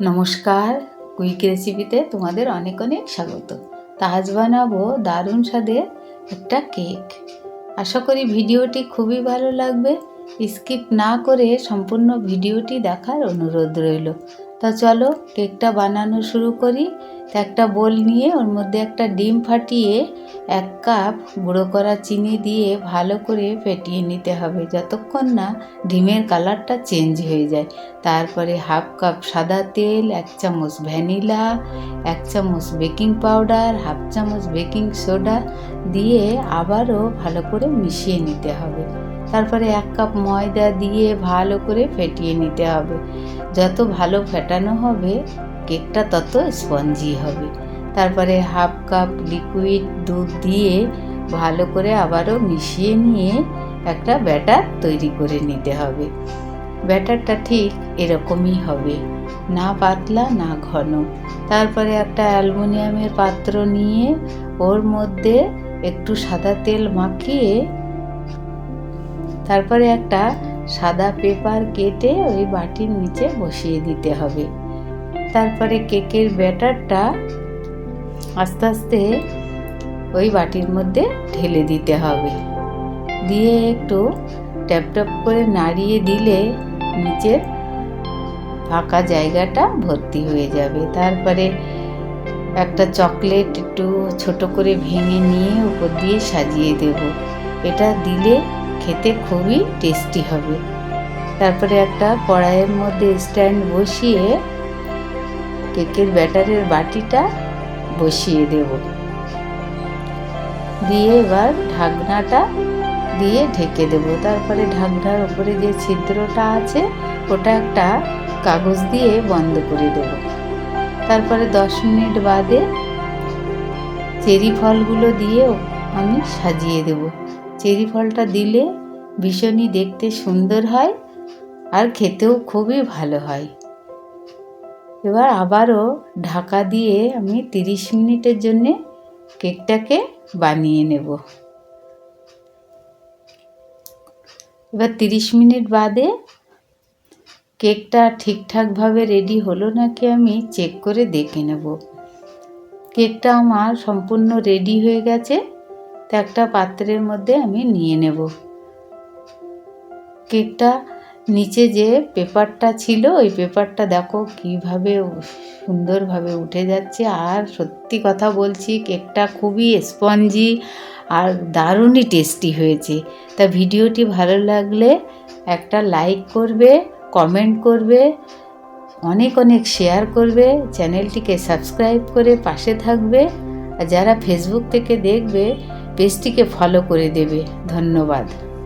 নমস্কার, কুইক রেসিপিতে তোমাদের অনেক অনেক স্বাগত। তাজ বানাবো দারুণ স্বাদের একটা কেক। আশা করি ভিডিওটি খুবই ভালো লাগবে। স্কিপ না করে সম্পূর্ণ ভিডিওটি দেখার অনুরোধ রইল। তা চলো, কেকটা বানানো শুরু করি। একটা বোল নিয়ে ওর মধ্যে একটা ডিম ফাটিয়ে এক কাপ গুঁড়ো করা চিনি দিয়ে ভালো করে ফেটিয়ে নিতে হবে। যতক্ষণ না ডিমের কালারটা চেঞ্জ হয়ে যায়। তারপরে হাফ কাপ সাদা তেল, এক চামচ ভ্যানিলা, এক চামচ বেকিং পাউডার, হাফ চামচ বেকিং সোডা দিয়ে আবারও ভালো করে মিশিয়ে নিতে হবে। তারপরে এক কাপ ময়দা দিয়ে ভালো করে ফেটিয়ে নিতে হবে। যত ভালো ফেটানো হবে, কেকটা তত স্পঞ্জি হবে। তারপরে হাফ কাপ লিকুইড দুধ দিয়ে ভালো করে আবারও মিশিয়ে নিয়ে একটা ব্যাটার তৈরি করে নিতে হবে। ব্যাটারটা ঠিক এরকমই হবে, না পাতলা, না ঘন। তারপরে একটা অ্যালুমিনিয়ামের পাত্র নিয়ে ওর মধ্যে একটু সাদা তেল মাখিয়ে তারপরে একটা সাদা পেপার কেটে ওই বাটির নিচে বসিয়ে দিতে হবে। তারপরে কেকের ব্যাটারটা আস্তে আস্তে ওই বাটির মধ্যে ঢেলে দিতে হবে। দিয়ে একটু ট্যাপ ট্যাপ করে নাড়িয়ে দিলে নিচের ফাঁকা জায়গাটা ভর্তি হয়ে যাবে। তারপরে একটা চকলেট একটু ছোট করে ভেঙে নিয়ে উপর দিয়ে সাজিয়ে দেব। এটা দিলে খেতে খুবই টেস্টি হবে। তারপরে একটা কড়াইয়ের মধ্যে স্ট্যান্ড বসিয়ে কেকের ব্যাটারের বাটিটা বসিয়ে দেব। দিয়ে এবার ঢাকনাটা দিয়ে ঢেকে দেব। তারপরে ঢাকনার উপরে যে ছিদ্রটা আছে, ওটা একটা কাগজ দিয়ে বন্ধ করে দেব। তারপরে দশ মিনিট বাদে চেরি ফলগুলো দিয়ে আমি সাজিয়ে দেব। চেরি ফলটা দিলে ভীষণই দেখতে সুন্দর হয় আর খেতেও খুবই ভালো হয়। এবার আবারও ঢাকা দিয়ে আমি তিরিশ মিনিটের জন্যে কেকটাকে বানিয়ে নেব। এবার তিরিশ মিনিট বাদে কেকটা ঠিকঠাকভাবে রেডি হলো নাকি আমি চেক করে দেখে নেব। কেকটা আমার সম্পূর্ণ রেডি হয়ে গেছে। একটা পাত্রের মধ্যে আমি নিয়ে নেব। কেকটা নিচে যে পেপারটা ছিল, ওই পেপারটা দেখো কীভাবে সুন্দরভাবে উঠে যাচ্ছে। আর সত্যি কথা বলছি, কেকটা খুবই স্পঞ্জি আর দারুণই টেস্টি হয়েছে। তা ভিডিওটি ভালো লাগলে একটা লাইক করবে, কমেন্ট করবে, অনেক অনেক শেয়ার করবে, চ্যানেলটিকে সাবস্ক্রাইব করে পাশে থাকবে। আর যারা ফেসবুক থেকে দেখবে পেজটিকে ফলো করে দেবে। ধন্যবাদ।